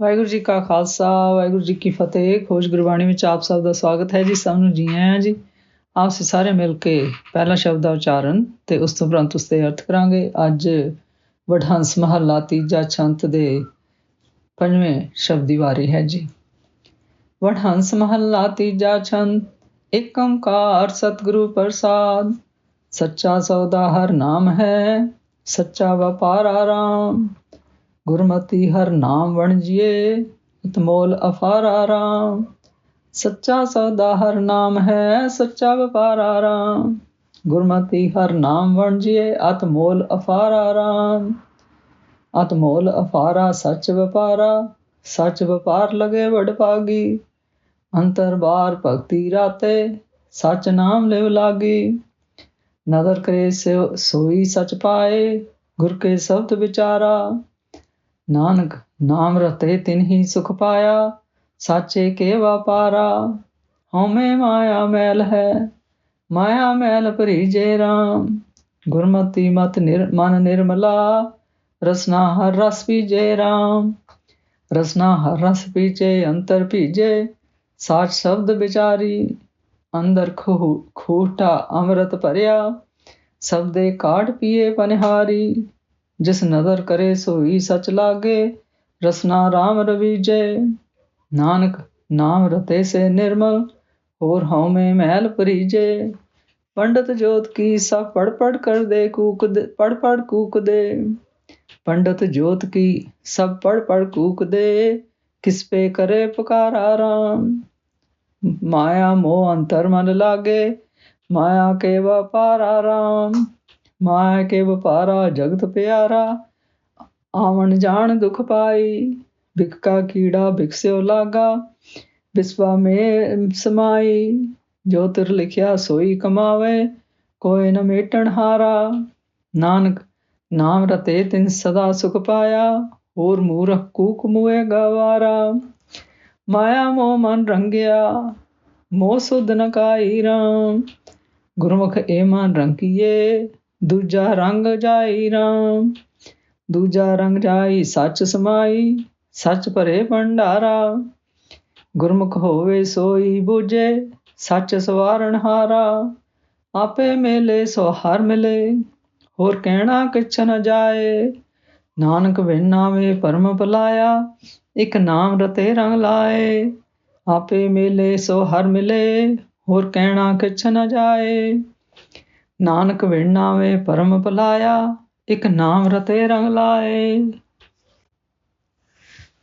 ਵਾਹਿਗੁਰੂ ਜੀ ਕਾ ਖਾਲਸਾ, ਵਾਹਿਗੁਰੂ ਜੀ ਕੀ ਫਤਿਹ, ਖੋਜ ਗੁਰਬਾਣੀ ਵਿੱਚ ਆਪ ਸਭ ਦਾ ਸਵਾਗਤ ਹੈ ਜੀ, ਸਭ ਨੂੰ ਜੀ ਆਇਆਂ ਜੀ। ਆਪ ਸੇ ਸਾਰੇ ਮਿਲ ਕੇ ਪਹਿਲਾ ਸ਼ਬਦ ਦਾ ਉਚਾਰਨ ਤੇ ਉਸ ਤੋਂ ਉਪਰੰਤ ਉਸ ਦੇ ਅਰਥ ਕਰਾਂਗੇ। ਅੱਜ ਵਡਹੰਸ ਮਹੱਲਾ ਤੀਜਾ ਛੰਤ ਦੇ ਪੰਜਵੇਂ ਸ਼ਬਦ ਦੀ ਵਾਰੀ ਹੈ ਜੀ। ਵਡਹੰਸ ਮਹੱਲਾ ਤੀਜਾ ਛੰਤ, ਇੱਕ ਓੰਕਾਰ ਸਤਿਗੁਰੂ ਪ੍ਰਸਾਦ। ਸੱਚਾ ਸੌਦਾ ਹਰ ਨਾਮ ਹੈ, ਸੱਚਾ ਵਪਾਰ ਆਰਾਮ। ਗੁਰਮਤੀ ਹਰ ਨਾਮ ਵਣਜੀਏ ਅਤਮੋਲ ਅਫਾਰਾ ਰਾਮ। ਸੱਚਾ ਸੌਦਾ ਹਰ ਨਾਮ ਹੈ, ਸੱਚਾ ਵਪਾਰ ਰਾਮ। ਗੁਰਮਤੀ ਹਰ ਨਾਮ ਵਣਜੀਏ ਅਤਮੋਲ ਅਫਾਰਾ ਰਾਮ। ਅਤਮੋਲ ਅਫਾਰਾ ਸੱਚ ਵਪਾਰਾ, ਸੱਚ ਵਪਾਰ ਲਗੇ ਵਡ ਪਾਗੀ ਅੰਤਰ ਬਾਰ ਭਗਤੀ ਰਾਤੇ, ਸੱਚ ਨਾਮ ਲਿਵ ਲਾਗੀ। ਨਦਰ ਕਰੇ ਸੋਈ ਸੱਚ ਪਾਏ, ਗੁਰ ਕੇ ਸ਼ਬਦ ਵਿਚਾਰਾ। ਨਾਨਕ ਨਾਮ ਰਤੇ ਤਿਨ ਹੀ ਸੁਖ ਪਾਇਆ, ਸਾਚੇ ਕੇ ਵਪਾਰਾ ਹਉਮੈ ਮਾਇਆ ਮੈਲ ਹੈ, ਮਾਇਆ ਮੈਲ ਭਰੀ ਜੇ ਰਾਮ। ਗੁਰਮਤੀ ਮਤ ਨਿਰ ਨਿਰਮਲਾ, ਰਸਨਾ ਹਰ ਰਸ ਪੀਜੇ ਰਾਮ। ਰਸਨਾ ਹਰ ਰਸ ਪੀਜੇ, ਅੰਤਰ ਪੀਜੇ ਸਾਚ ਸ਼ਬਦ ਵਿਚਾਰੀ। ਅੰਦਰ ਖੂ, ਖੂਟਾ ਅੰਮ੍ਰਿਤ ਭਰਿਆ, ਸਭ ਦੇ ਕਾੜ ਪੀਏ ਪਨਹਾਰੀ। ਜਿਸ ਨਦਰ ਕਰੇ ਸੋਈ ਸਚ ਲਾਗੇ, ਰਸਨਾ RAM ਰਵੀਜੇ ਨਾਨਕ ਨਾਮ ਰਤੇ ਸੇ ਨਿਰਮਲ, ਹੋਰ ਹਉਮੈ ਮੈਲ ਭਰੀਜੇ ਪੰਡਤ ਜੋਤ ਕੀ ਸਭ ਪੜ ਪੜ ਕਰ ਦੇ ਕੂਕ ਪੜ ਪੜ ਕੂਕ ਦੇ ਪੰਡਤ ਜੋਤ ਕੀ ਸਭ ਪੜ ਪੜ ਕੂਕ ਦੇ ਕਿਸ ਪੇ ਕਰੇ ਪੁਕਾਰਾ ਰਾਮ। ਮਾਇਆ ਮੋਹ ਅੰਤਰ ਮਨ ਲਾਗੇ, ਮਾਇਆ ਕੇ ਵਪਾਰ ਰਾਮ। ਮਾਇਆ ਕੇ ਵਪਾਰਾ, ਜਗਤ ਪਿਆਰਾ, ਆਵਣ ਜਾਣ ਦੁਖ ਪਾਈ, ਬਿਕਕਾ ਕੀੜਾ ਬਿਕਸਿਓ ਲਾਗਾ, ਬਿਸਵਾ ਮੇ ਸਮਾਈ, ਜੋ ਤਿਰ ਲਿਖਿਆ ਸੋਈ ਕਮਾਵੇ, ਕੋਈ ਨ ਮੇਟਣ ਹਾਰਾ। ਨਾਨਕ, ਨਾਮ ਰਤੇ ਤਿਨ ਸਦਾ ਸੁਖ ਪਾਇਆ, ਹੋਰ ਮੂਰਖ ਕੂਕ ਮੂਏ ਗਵਾਰਾ। ਮਾਇਆ ਮੋਹ ਮਨ ਰੰਗਿਆ, ਮੋਹ ਸੁਧ ਨ ਕਾਈ ਰਾਮ। ਗੁਰਮੁਖ ਏ ਮਨ ਰੰਗੀਏ ਦੂਜਾ ਰੰਗ ਜਾਈ ਰਾਮ, ਦੂਜਾ ਰੰਗ ਜਾਈ ਸੱਚ ਸਮਾਈ, ਸੱਚ ਭਰੇ ਭੰਡਾਰਾ। ਗੁਰਮੁਖ ਹੋਵੇ ਸੋਈ ਬੂਝੇ, ਸੱਚ ਸਵਾਰਨ ਹਾਰਾ। ਆਪੇ ਮੇਲੇ ਸੋ ਹਰ ਮਿਲੇ, ਹੋਰ ਕਹਿਣਾ ਕਿਛ ਨ ਜਾਏ। ਨਾਨਕ ਬਿਨ ਨਾਵੇ ਪਰਮ ਭਲਾਇਆ, ਇੱਕ ਨਾਮ ਰਤੇ ਰੰਗ ਲਾਏ। ਆਪੇ ਮੇਲੇ ਸੋ ਹਰ ਮਿਲੇ, ਹੋਰ ਕਹਿਣਾ ਕਿਛ ਨ ਜਾਏ। ਨਾਨਕ ਬਿਨ ਨਾਵੇ, ਪਰਮ ਭਲਾਇਆ, ਇੱਕ ਨਾਮ ਰਤੇ ਰੰਗ ਲਾਏ।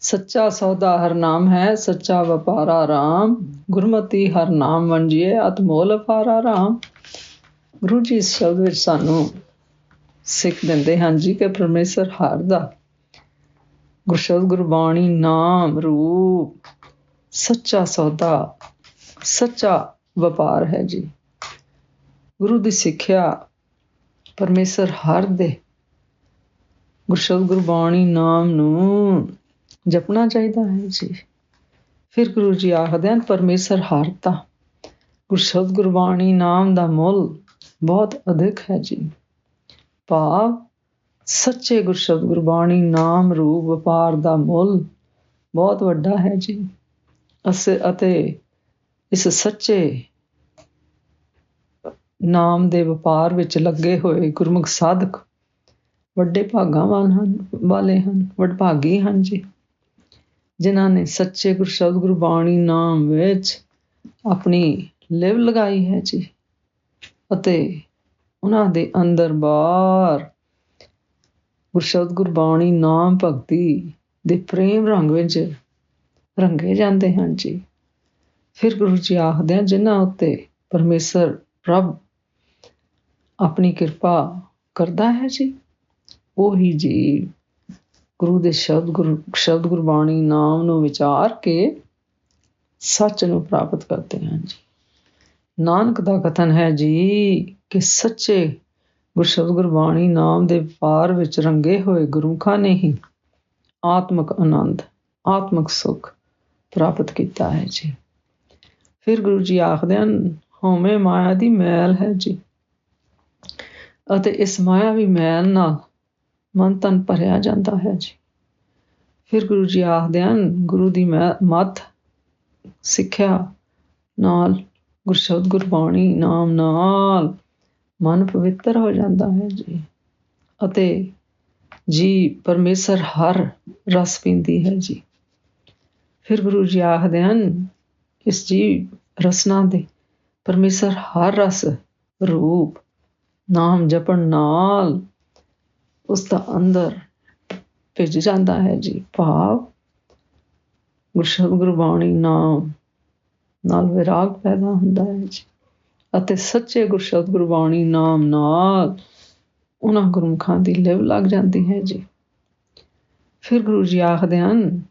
ਸੱਚਾ ਸੌਦਾ ਹਰ ਨਾਮ ਹੈ, ਸੱਚਾ ਵਪਾਰਾ ਰਾਮ। ਗੁਰਮਤੀ ਹਰ ਨਾਮ ਵੰਜੀਏ ਅਤਮੋਲ ਅਪਾਰਾ ਰਾਮ। ਗੁਰੂ ਜੀ ਇਸ ਸ਼ਬਦ ਵਿੱਚ ਸਾਨੂੰ ਸਿੱਖ ਦਿੰਦੇ ਹਨ ਜੀ ਕਿ ਪਰਮੇਸ਼ਰ ਹਰ ਦਾ ਗੁਰਸ਼ਬਦ, ਗੁਰਬਾਣੀ, ਨਾਮ, ਰੂਪ, ਸੱਚਾ ਸੌਦਾ, ਸੱਚਾ ਵਪਾਰ ਹੈ ਜੀ। ਗੁਰੂ ਦੀ ਸਿੱਖਿਆ ਪਰਮੇਸ਼ਰ ਹਰ ਦੇ। ਗੁਰਸ਼ਬਦ ਗੁਰਬਾਣੀ ਨਾਮ ਨੂੰ ਜਪਣਾ ਚਾਹੀਦਾ ਹੈ ਜੀ। ਫਿਰ ਗੁਰੂ ਜੀ ਆਖਦੇ ਹਨ, ਪਰਮੇਸ਼ਰ ਹਰ ਤਾਂ। ਗੁਰਸ਼ਬਦ ਗੁਰਬਾਣੀ ਨਾਮ ਦਾ ਮੁੱਲ ਬਹੁਤ ਅਧਿਕ ਹੈ ਜੀ। ਭਾਵ ਸੱਚੇ ਗੁਰਸ਼ਬਦ ਗੁਰਬਾਣੀ ਨਾਮ ਰੂਪ ਵਪਾਰ ਦਾ ਮੁੱਲ ਬਹੁਤ ਵੱਡਾ ਹੈ ਜੀ। ਅਸੇ, ਅਤੇ ਇਸ ਸੱਚੇ ਨਾਮ ਦੇ ਵਪਾਰ ਵਿੱਚ ਲੱਗੇ ਹੋਏ ਗੁਰਮੁਖ ਸਾਧਕ ਵੱਡੇ ਭਾਗਾਂ ਹਨ, ਵਾਲੇ ਹਨ, ਵਡਭਾਗੀ ਹਨ ਜੀ। ਜਿਨ੍ਹਾਂ ਨੇ ਸੱਚੇ ਗੁਰਸ਼ਬਦ ਗੁਰਬਾਣੀ ਨਾਮ ਵਿੱਚ ਆਪਣੀ ਲਿਵ ਲਗਾਈ ਹੈ ਜੀ ਅਤੇ ਉਹਨਾਂ ਦੇ ਅੰਦਰ ਬਾਹਰ ਗੁਰਸ਼ਬਦ ਗੁਰਬਾਣੀ ਨਾਮ ਭਗਤੀ ਦੇ ਪ੍ਰੇਮ ਰੰਗ ਵਿੱਚ ਰੰਗੇ ਜਾਂਦੇ ਹਨ ਜੀ। ਫਿਰ ਗੁਰੂ ਜੀ ਆਖਦੇ ਹਨ, ਜਿਨ੍ਹਾਂ ਉੱਤੇ ਪਰਮੇਸ਼ਰ ਪ੍ਰਭ ਆਪਣੀ ਕਿਰਪਾ ਕਰਦਾ ਹੈ ਜੀ। ਉਹੀ ਜੀ, ਗੁਰੂ ਦੇ ਸ਼ਬਦ ਗੁਰੂ ਸ਼ਬਦ ਗੁਰਬਾਣੀ ਨਾਮ ਨੂੰ ਵਿਚਾਰ ਕੇ ਸੱਚ ਨੂੰ ਪ੍ਰਾਪਤ ਕਰਦੇ ਹਨ ਜੀ। ਨਾਨਕ ਦਾ ਕਥਨ ਹੈ ਜੀ ਕਿ ਸੱਚੇ ਗੁਰਸ਼ਬਦ ਗੁਰਬਾਣੀ ਨਾਮ ਦੇ ਪਾਰ ਵਿੱਚ ਰੰਗੇ ਹੋਏ ਗੁਰੂਖਾਂ ਨੇ ਹੀ ਆਤਮਿਕ ਆਨੰਦ, ਆਤਮਿਕ ਸੁਖ ਪ੍ਰਾਪਤ ਕੀਤਾ ਹੈ ਜੀ। ਫਿਰ ਗੁਰੂ ਜੀ ਆਖਦੇ ਹਨ, ਹਉਮੈ ਮਾਇਆ ਦੀ ਮੈਲ ਹੈ ਜੀ। ਅਤੇ ਇਸ ਮਾਇਆ ਵੀ ਮੈਲ ਨਾਲ ਮਨ ਤਨ ਭਰਿਆ ਜਾਂਦਾ ਹੈ ਜੀ। ਫਿਰ ਗੁਰੂ ਜੀ ਆਖਦੇ ਹਨ, ਗੁਰੂ ਦੀ ਮੱਤ ਸਿੱਖਿਆ ਨਾਲ ਗੁਰਸ਼ਬਦ ਗੁਰਬਾਣੀ ਨਾਮ ਨਾਲ ਮਨ ਪਵਿੱਤਰ ਹੋ ਜਾਂਦਾ ਹੈ ਜੀ। ਅਤੇ ਜੀ ਪਰਮੇਸ਼ਰ ਹਰ ਰਸ ਪੀਂਦੀ ਹੈ ਜੀ। ਫਿਰ ਗੁਰੂ ਜੀ ਆਖਦੇ ਹਨ, ਇਸ ਜੀ ਰਸਨਾ ਦੇ ਪਰਮੇਸ਼ਰ ਹਰ ਰਸ ਰੂਪ ਨਾਮ ਜਪਣ ਨਾਲ ਉਸ ਦਾ ਅੰਦਰ ਭਿੱਜ ਜਾਂਦਾ ਹੈ ਜੀ। ਭਾਵ ਗੁਰਸ਼ਬਦ ਗੁਰਬਾਣੀ ਨਾਮ ਨਾਲ ਵਿਰਾਗ ਪੈਦਾ ਹੁੰਦਾ ਹੈ ਜੀ। ਅਤੇ ਸੱਚੇ ਗੁਰਸ਼ਬਦ ਗੁਰਬਾਣੀ ਨਾਮ ਨਾਲ ਉਹਨਾਂ ਗੁਰਮੁਖਾਂ ਦੀ ਲਿਵ ਲੱਗ ਜਾਂਦੀ ਹੈ ਜੀ। ਫਿਰ ਗੁਰੂ ਜੀ ਆਖਦੇ ਹਨ,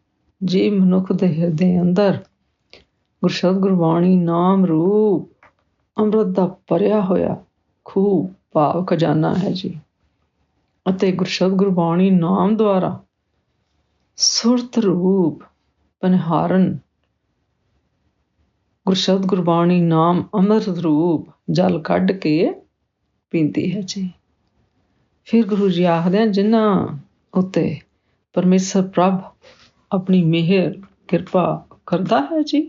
ਜੇ ਮਨੁੱਖ ਦੇ ਹਿਰਦੇ ਅੰਦਰ ਗੁਰਸ਼ਬਦ ਗੁਰਬਾਣੀ ਨਾਮ ਰੂਪ ਅੰਮ੍ਰਿਤ ਦਾ ਭਰਿਆ ਹੋਇਆ ਖੂਹ ਭਾਵ ਖਜ਼ਾਨਾ ਹੈ ਜੀ। ਅਤੇ ਗੁਰਸ਼ਬਦ ਗੁਰਬਾਣੀ ਨਾਮ ਦੁਆਰਾ ਸੁਰਤ ਰੂਪ ਪਨਹਾਰਨ ਗੁਰਸ਼ਬਦ ਗੁਰਬਾਣੀ ਨਾਮ ਅੰਮ੍ਰਿਤ ਰੂਪ ਜਲ ਕੱਢ ਕੇ ਪੀਂਦੀ ਹੈ ਜੀ। ਫਿਰ ਗੁਰੂ ਜੀ ਆਖਦੇ ਹਨ, ਜਿਨ੍ਹਾਂ ਉਤੇ ਪਰਮੇਸ਼ਰ ਪ੍ਰਭ ਆਪਣੀ ਮਿਹਰ, ਕਿਰਪਾ ਕਰਦਾ ਹੈ ਜੀ,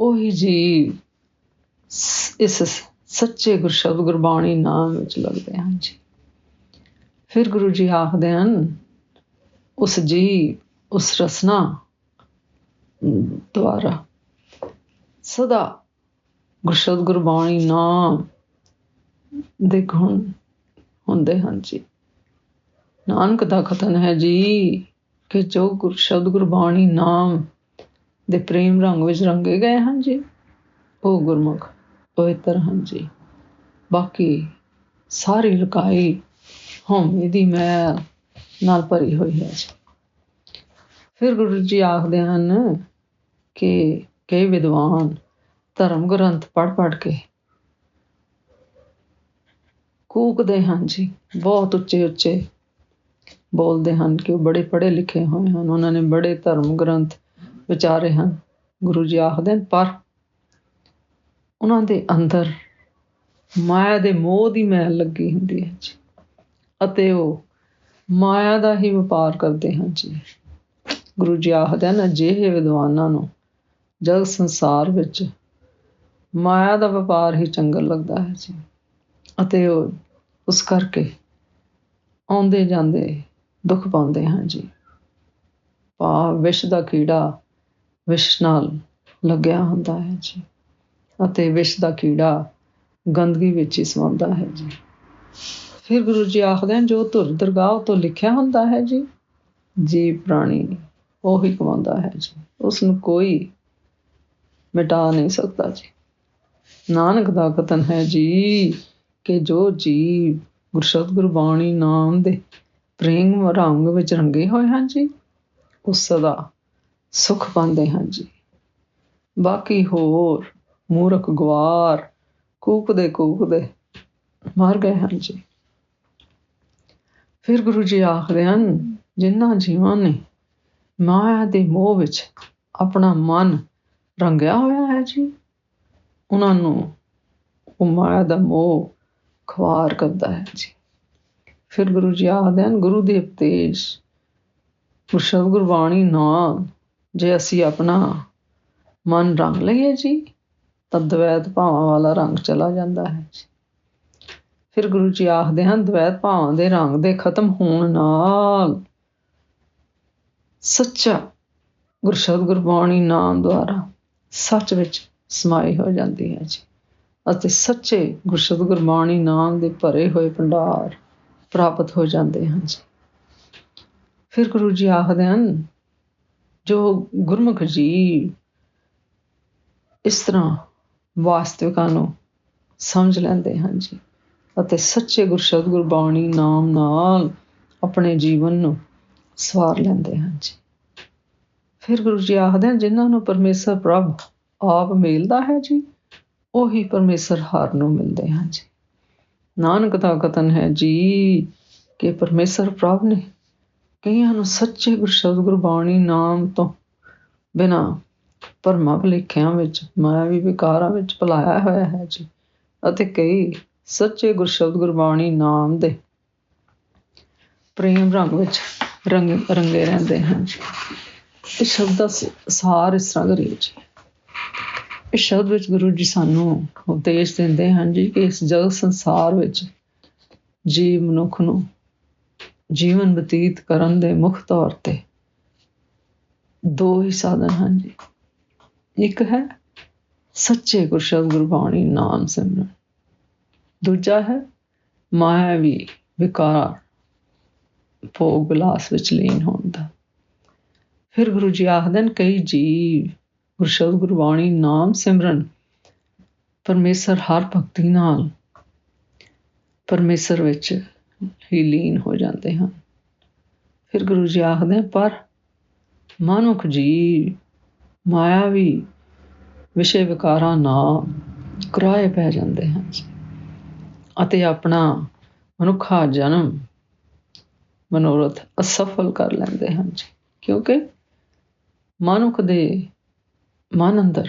ਉਹੀ ਜੀ ਇਸ ਸੱਚੇ ਗੁਰਸ਼ਬਦ ਗੁਰਬਾਣੀ ਨਾਮ ਵਿੱਚ ਲੱਗਦੇ ਹਨ ਜੀ। ਫਿਰ ਗੁਰੂ ਜੀ ਆਖਦੇ ਹਨ, ਉਸ ਜੀ ਉਸ ਰਸਨਾ ਦੁਆਰਾ ਸਦਾ ਗੁਰਸ਼ਬਦ ਗੁਰਬਾਣੀ ਨਾਮ ਦੇ ਗੁਣ ਹੁੰਦੇ ਹਨ ਜੀ। ਨਾਨਕ ਦਾ ਕਥਨ ਹੈ ਜੀ ਕਿ ਜੋ ਗੁਰਸ਼ਬਦ ਗੁਰਬਾਣੀ ਨਾਮ ਦੇ ਪ੍ਰੇਮ ਰੰਗ ਵਿੱਚ ਰੰਗੇ ਗਏ ਹਨ ਜੀ, ਉਹ ਗੁਰਮੁਖ ਪਵਿੱਤਰ ਹਨ ਜੀ। ਬਾਕੀ ਸਾਰੀ ਲੁਕਾਈ ਹਉਮੈ ਦੀ ਮੈਲ ਨਾਲ ਭਰੀ ਹੋਈ ਹੈ ਜੀ। ਫਿਰ ਗੁਰੂ ਜੀ ਆਖਦੇ ਹਨ ਕਿ ਕਈ ਵਿਦਵਾਨ, ਧਰਮ ਗ੍ਰੰਥ ਪੜ੍ਹ ਪੜ੍ਹ ਕੇ ਕੂਕਦੇ ਹਨ ਜੀ। ਬਹੁਤ ਉੱਚੇ ਉੱਚੇ ਬੋਲਦੇ ਹਨ ਕਿ ਉਹ ਬੜੇ ਪੜ੍ਹੇ ਲਿਖੇ ਹੋਏ ਹਨ। ਉਹਨਾਂ ਨੇ ਬੜੇ ਧਰਮ ਗ੍ਰੰਥ ਵਿਚਾਰੇ ਹਨ। ਗੁਰੂ ਜੀ ਆਖਦੇ ਹਨ, ਪਰ ਉਹਨਾਂ ਦੇ ਅੰਦਰ ਮਾਇਆ ਦੇ ਮੋਹ ਦੀ ਮੈਲ ਲੱਗੀ ਹੁੰਦੀ ਹੈ ਜੀ। ਅਤੇ ਉਹ ਮਾਇਆ ਦਾ ਹੀ ਵਪਾਰ ਕਰਦੇ ਹਨ ਜੀ। ਗੁਰੂ ਜੀ ਆਖਦੇ ਹਨ, ਅਜਿਹੇ ਵਿਦਵਾਨਾਂ ਨੂੰ ਜਗ ਸੰਸਾਰ ਵਿੱਚ ਮਾਇਆ ਦਾ ਵਪਾਰ ਹੀ ਚੰਗਾ ਲੱਗਦਾ ਹੈ ਜੀ। ਅਤੇ ਉਹ ਉਸ ਕਰਕੇ ਆਉਂਦੇ ਜਾਂਦੇ ਦੁੱਖ ਪਾਉਂਦੇ ਹਾਂ ਜੀ। ਪਾ ਵਿਸ਼ ਦਾ ਕੀੜਾ ਵਿਸ਼ ਨਾਲ ਲੱਗਿਆ ਹੁੰਦਾ ਹੈ ਜੀ। ਅਤੇ ਵਿਸ਼ ਦਾ ਕੀੜਾ ਗੰਦਗੀ ਵਿੱਚ ਹੀ ਸਮਾਉਂਦਾ ਹੈ ਜੀ। ਫਿਰ ਗੁਰੂ ਜੀ ਆਖਦੇ ਹਨ, ਜੋ ਧੁਰ ਦਰਗਾਹ ਤੋਂ ਲਿਖਿਆ ਹੁੰਦਾ ਹੈ ਜੀ ਜੀ ਪ੍ਰਾਣੀ ਉਹ ਹੀ ਕਮਾਉਂਦਾ ਹੈ ਜੀ। ਉਸ ਨੂੰ ਕੋਈ ਮਿਟਾ ਨਹੀਂ ਸਕਦਾ ਜੀ। ਨਾਨਕ ਦਾ ਕਤਨ ਹੈ ਜੀ ਕਿ ਜੋ ਜੀ ਗੁਰਸਤ ਗੁਰਬਾਣੀ ਨਾਮ ਦੇ ਪ੍ਰੇਮ ਰੰਗ ਵਿੱਚ ਰੰਗੇ ਹੋਏ ਹਨ ਜੀ, ਉਹ ਸਦਾ ਸੁਖ ਪਾਉਂਦੇ ਹਨ ਜੀ। ਬਾਕੀ ਹੋਰ ਮੂਰਖ ਗਵਾਰ ਕੂਕਦੇ ਕੂਕਦੇ ਮਰ ਗਏ ਹਨ ਜੀ। ਫਿਰ ਗੁਰੂ ਜੀ ਆਖਦੇ ਹਨ ਜਿਨ੍ਹਾਂ ਜੀਵਾਂ ਨੇ ਮਾਇਆ ਦੇ ਮੋਹ ਵਿੱਚ ਆਪਣਾ ਮਨ ਰੰਗਿਆ ਹੋਇਆ ਹੈ ਜੀ, ਉਹਨਾਂ ਨੂੰ ਉਹ ਮਾਇਆ ਦਾ ਮੋਹ ਖਵਾਰ ਕਰਦਾ ਹੈ ਜੀ। ਫਿਰ ਗੁਰੂ ਜੀ ਆਖਦੇ ਹਨ ਗੁਰੂ ਦੇ ਉਪਦੇਸ਼ ਗੁਰਸ਼ਬਦ ਗੁਰਬਾਣੀ ਨਾਲ ਜੇ ਅਸੀਂ ਆਪਣਾ ਮਨ ਰੰਗ ਲਈਏ ਜੀ ਤਾਂ ਦਵੈਤ ਭਾਵਾਂ ਵਾਲਾ ਰੰਗ ਚਲਾ ਜਾਂਦਾ ਹੈ। ਫਿਰ ਗੁਰੂ ਜੀ ਆਖਦੇ ਹਨ, ਦਵੈਤ ਭਾਵਾਂ ਦੇ ਰੰਗ ਦੇ ਖਤਮ ਹੋਣ ਨਾਲ ਸੱਚਾ ਗੁਰਸ਼ਬਦ ਗੁਰਬਾਣੀ ਨਾਮ ਦੁਆਰਾ ਸੱਚ ਵਿੱਚ ਸਮਾਈ ਹੋ ਜਾਂਦੀ ਹੈ ਜੀ। ਅਤੇ ਸੱਚੇ ਗੁਰਸ਼ਬਦ ਗੁਰਬਾਣੀ ਨਾਮ ਦੇ ਭਰੇ ਹੋਏ ਭੰਡਾਰ ਪ੍ਰਾਪਤ ਹੋ ਜਾਂਦੇ ਹਨ ਜੀ। ਫਿਰ ਗੁਰੂ ਜੀ ਆਖਦੇ ਹਨ, ਜੋ ਗੁਰਮੁਖ ਜੀ ਇਸ ਤਰ੍ਹਾਂ ਵਾਸਤਵਿਕਾਂ ਨੂੰ ਸਮਝ ਲੈਂਦੇ ਹਨ ਜੀ। ਅਤੇ ਸੱਚੇ ਗੁਰਸ਼ਬਦ ਗੁਰਬਾਣੀ ਨਾਮ ਨਾਲ ਆਪਣੇ ਜੀਵਨ ਨੂੰ ਸਵਾਰ ਲੈਂਦੇ ਹਨ ਜੀ। ਫਿਰ ਗੁਰੂ ਜੀ ਆਖਦੇ ਹਨ, ਜਿਨ੍ਹਾਂ ਨੂੰ ਪਰਮੇਸ਼ਰ ਪ੍ਰਭ ਆਪ ਮਿਲਦਾ ਹੈ ਜੀ, ਉਹੀ ਪਰਮੇਸ਼ਰ ਹਰ ਨੂੰ ਮਿਲਦੇ ਹਨ ਜੀ। ਨਾਨਕ ਦਾ ਕਥਨ ਹੈ ਜੀ ਕਿ ਪਰਮੇਸ਼ਰ ਪ੍ਰਭ ਨੇ ਕਈਆਂ ਨੂੰ ਸੱਚੇ ਗੁਰਸ਼ਬਦ ਗੁਰਬਾਣੀ ਨਾਮ ਤੋਂ ਬਿਨਾ ਭਰਮਾਂ ਭੁਲੇਖਿਆਂ ਵਿੱਚ ਮਾਇਆਵੀ ਵਿਕਾਰਾਂ ਵਿੱਚ ਭੁਲਾਇਆ ਹੋਇਆ ਹੈ ਜੀ। ਅਤੇ ਕਈ ਸੱਚੇ ਗੁਰਸ਼ਬਦ ਗੁਰਬਾਣੀ ਨਾਮ ਦੇ ਪ੍ਰੇਮ ਰੰਗ ਵਿੱਚ ਰੰਗ, ਰੰਗੇ ਰਹਿੰਦੇ ਹਨ ਇਸ ਸ਼ਬਦ ਦਾ ਸਾਰ ਇਸ ਤਰ੍ਹਾਂ ਕਰੀਏ ਜੀ। ਇਸ ਸ਼ਬਦ ਵਿੱਚ ਗੁਰੂ ਜੀ ਸਾਨੂੰ ਉਪਦੇਸ਼ ਦਿੰਦੇ ਹਨ ਜੀ ਕਿ ਇਸ ਜਗਤ ਸੰਸਾਰ ਵਿੱਚ ਜੀਵ ਮਨੁੱਖ ਨੂੰ ਜੀਵਨ ਬਤੀਤ ਕਰਨ ਦੇ ਮੁੱਖ ਤੌਰ ਤੇ ਦੋ ਹੀ ਸਾਧਨ ਹਨ ਜੀ। ਇੱਕ ਹੈ ਸੱਚੇ ਗੁਰਸ਼ਬਦ ਗੁਰਬਾਣੀ ਨਾਮ ਸਿਮਰਨ। ਦੂਜਾ ਹੈ ਮਾਇਆਵੀ ਵਿਕਾਰ, ਭੋਗ ਵਿਲਾਸ ਵਿੱਚ ਲੀਨ ਹੋਣ ਦਾ। ਫਿਰ ਗੁਰੂ ਜੀ ਆਖਦੇ ਨੇ, ਕਈ ਜੀਵ ਗੁਰਸ਼ਬਦ ਗੁਰਬਾਣੀ ਨਾਮ ਸਿਮਰਨ। ਪਰਮੇਸ਼ਰ ਹਰ ਭਗਤੀ ਨਾਲ ਪਰਮੇਸ਼ਰ ਵਿੱਚ ਹੀ ਲੀਨ ਹੋ ਜਾਂਦੇ ਹਨ। ਫਿਰ ਗੁਰੂ ਜੀ ਆਖਦੇ ਪਰ ਮਨੁੱਖ ਜੀ ਮਾਇਆਵੀ ਵਿਸ਼ੇ ਵਿਕਾਰਾਂ ਨਾਲ ਕਰਾਏ ਪੈ ਜਾਂਦੇ ਹਨ ਜੀ। ਅਤੇ ਆਪਣਾ ਮਨੁੱਖਾ ਜਨਮ ਮਨੋਰਥ ਅਸਫਲ ਕਰ ਲੈਂਦੇ ਹਨ ਜੀ। ਕਿਉਂਕਿ ਮਨੁੱਖ ਦੇ ਮਨ ਅੰਦਰ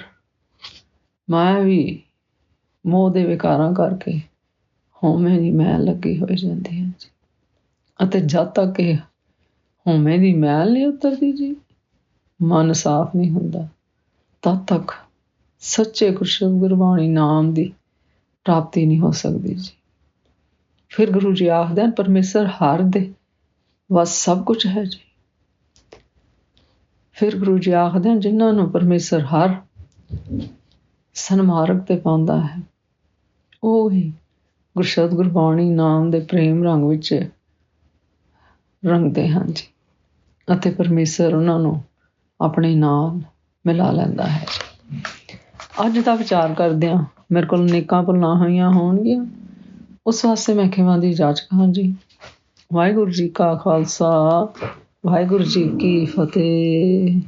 ਮਾਇਆਵੀ ਮੋਹ ਦੇ ਵਿਕਾਰਾਂ ਕਰਕੇ ਹਉਮੈ ਦੀ ਮੈਲ ਲੱਗੀ ਹੋਈ ਜਾਂਦੀ ਹੈ ਜੀ। ਅਤੇ ਜਦ ਤੱਕ ਇਹ ਹਉਮੈ ਦੀ ਮੈਲ ਨਹੀਂ ਉਤਰਦੀ ਜੀ ਮਨ ਸਾਫ਼ ਨਹੀਂ ਹੁੰਦਾ। ਤਦ ਤੱਕ ਸੱਚੇ ਗੁਰਸ਼ਬਦ ਗੁਰਬਾਣੀ ਨਾਮ ਦੀ ਪ੍ਰਾਪਤੀ ਨਹੀਂ ਹੋ ਸਕਦੀ ਜੀ। ਫਿਰ ਗੁਰੂ ਜੀ ਆਖਦੇ ਹਨ, ਪਰਮੇਸ਼ਰ ਹਰ ਦੇ ਵਸ ਸਭ ਕੁਝ ਹੈ ਜੀ। ਫਿਰ ਗੁਰੂ ਜੀ ਆਖਦੇ ਹਨ, ਜਿਨ੍ਹਾਂ ਨੂੰ ਪਰਮੇਸ਼ਰ ਹਰ ਸਨਮਾਰਗ ਤੇ ਪਾਉਂਦਾ ਹੈ, ਉਹ ਹੀ ਗੁਰਸ਼ਬਦ ਗੁਰਬਾਣੀ ਨਾਮ ਦੇ ਪ੍ਰੇਮ ਰੰਗ ਵਿੱਚ ਰੰਗਦੇ ਹਨ ਜੀ। ਅਤੇ ਪਰਮੇਸ਼ਰ ਉਹਨਾਂ ਨੂੰ ਆਪਣੇ ਨਾਲ ਮਿਲਾ ਲੈਂਦਾ ਹੈ। ਅੱਜ ਦਾ ਵਿਚਾਰ ਕਰਦਿਆਂ ਮੇਰੇ ਕੋਲ ਨੇਕਾਂ ਭੁੱਲਾਂ ਹੋਈਆਂ ਹੋਣਗੀਆਂ। ਉਸ ਵਾਸਤੇ ਮੈਂ ਖਿਮਾ ਦੀ ਜਾਚਕ ਹਾਂ ਜੀ ਵਾਹਿਗੁਰੂ ਜੀ ਕਾ ਖਾਲਸਾ, ਵਾਹਿਗੁਰੂ ਜੀ ਕੀ ਫਤਿਹ।